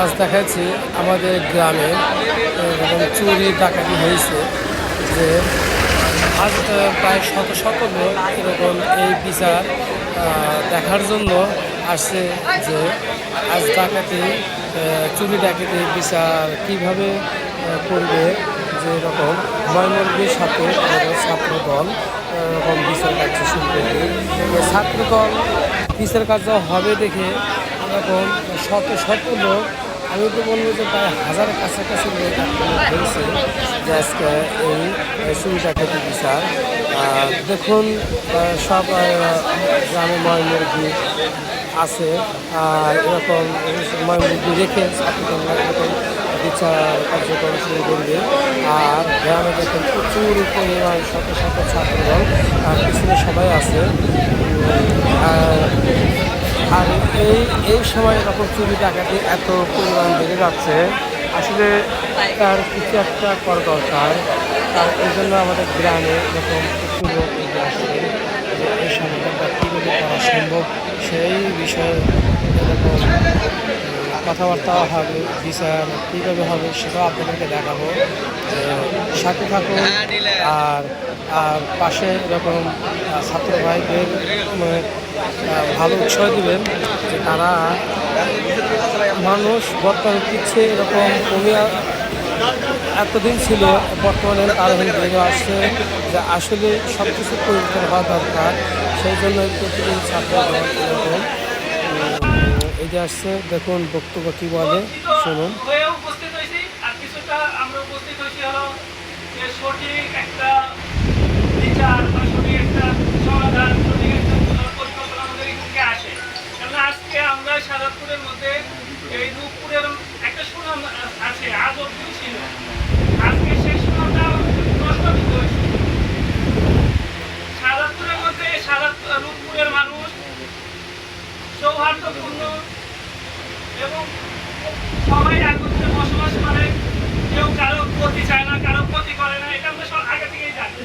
আজ দেখাচ্ছি আমাদের গ্রামে এরকম চুরি ডাকাতি হয়েছে যে আজ প্রায় শত শত লোক এরকম এই বিচার দেখার জন্য আসছে যে আজ ডাকাতি চুরি ডাকাতি বিচার কীভাবে করবে, যে এরকম ময়মনবীর সাথে ছাত্র দল এরকম বিচার কার্য শুরু করবে। ছাত্র দল বিচার কার্য হবে দেখে এরকম শত শত লোক আমি তো বলব যে প্রায় হাজার কাছাকাছি লোক হয়েছে যে আজকে এই সুবিধা থেকে বিচার দেখুন সব গ্রামে ময়মুরগি আছে। আর এরকম ময়মুরগি রেখে ছাত্রদলরা এরকম বিচার কার্যক্রম শুরু করবে। আর গ্রামে দেখুন, প্রচুর পরিমাণ শত শত ছাত্রদল পিছনে সবাই আছে। এই সময় এরকম চুরি ডাকাতি এত পরিমাণ বেড়ে যাচ্ছে, আসলে তার কিছু একটা করা দরকার। আর এই জন্য আমাদের গ্রামে এরকম প্রচুর লোক এগিয়ে আসছে। এই সমাধানটা কীভাবে করা সম্ভব, সেই বিষয়ে কথাবার্তা হবে, বিচার কীভাবে হবে সেটাও আপনাদেরকে দেখাবো। সাথে থাকুন, আর আর পাশে এরকম ছাত্র ভাইদের ভালো উৎসাহ দিবেন যে তারা মানুষ বর্তমানে পিছিয়ে এরকম কমে আ- এতদিন ছিল, বর্তমানে তারা বেড়ে আসছে যে আসলে সব কিছু পরিবর্তন হওয়া দরকার। সেই জন্য প্রতিদিন ছাত্র এই যে আসছে। দেখুন বক্তব্য কী বলে, শুনুন। সঠিক একটা বিচার বা সঠিক একটা সমাধান সঠিক একটা পরিকল্পনা আমাদের এখান থেকে আসে কারণ আজকে আমরা সাজাদপুরের মধ্যে এই রূপপুরের একটা সুনাম আছে আজ অব্দি ছিল আজকে সেই সুনামটা প্রশ্নবিদ্ধ হয়েছে সাজাদপুরের মধ্যে সাজাদ রূপপুরের মানুষ সৌহার্দ্যপূর্ণ এবং সবাই একত্রে বসবাস করে। কেউ কারও ক্ষতি চায় না, কারও ক্ষতি করে না, এটা আমরা সব আগে থেকেই জানি।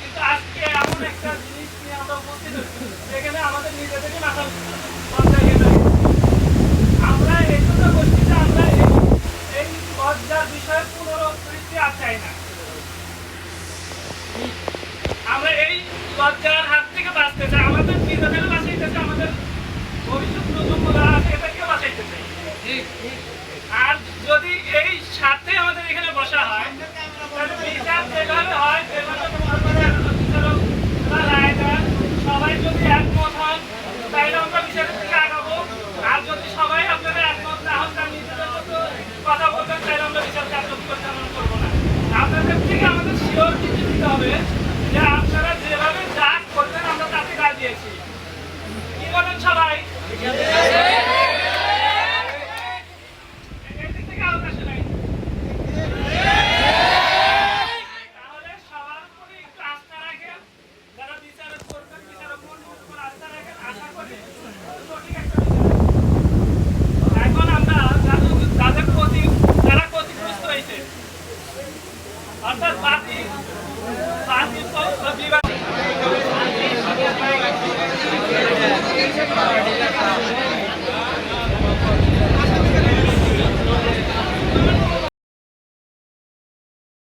কিন্তু আজকে এমন একটা জিনিস নিয়ে আমরা উপস্থিত হচ্ছি যেখানে আমাদের নিজেদেরই মাথা লজ্জা হয়ে যায় আমরা এই জন্য গোষ্ঠীতে আমরা এই লজ্জার বিষয়ে পুনরাবৃত্তি আর চাই না। আমরা এই লজ্জার হাত থেকে বাঁচতে চাই। আমাদের নিজেদের বাঁচাইতে চাই, আমাদের ভবিষ্যৎ প্রজন্মরা আছে এটাকে বাঁচাইতে চাই। আর যদি এই স্বার্থে আমাদের এখানে বসা সবাই আপনারা একমত কথা করব না। আপনাদের থেকে আমাদের দিতে হবে যে আপনারা যেভাবে যা করবেন, আমরা তাতে রায় দিয়েছি। কি বলেন সবাই?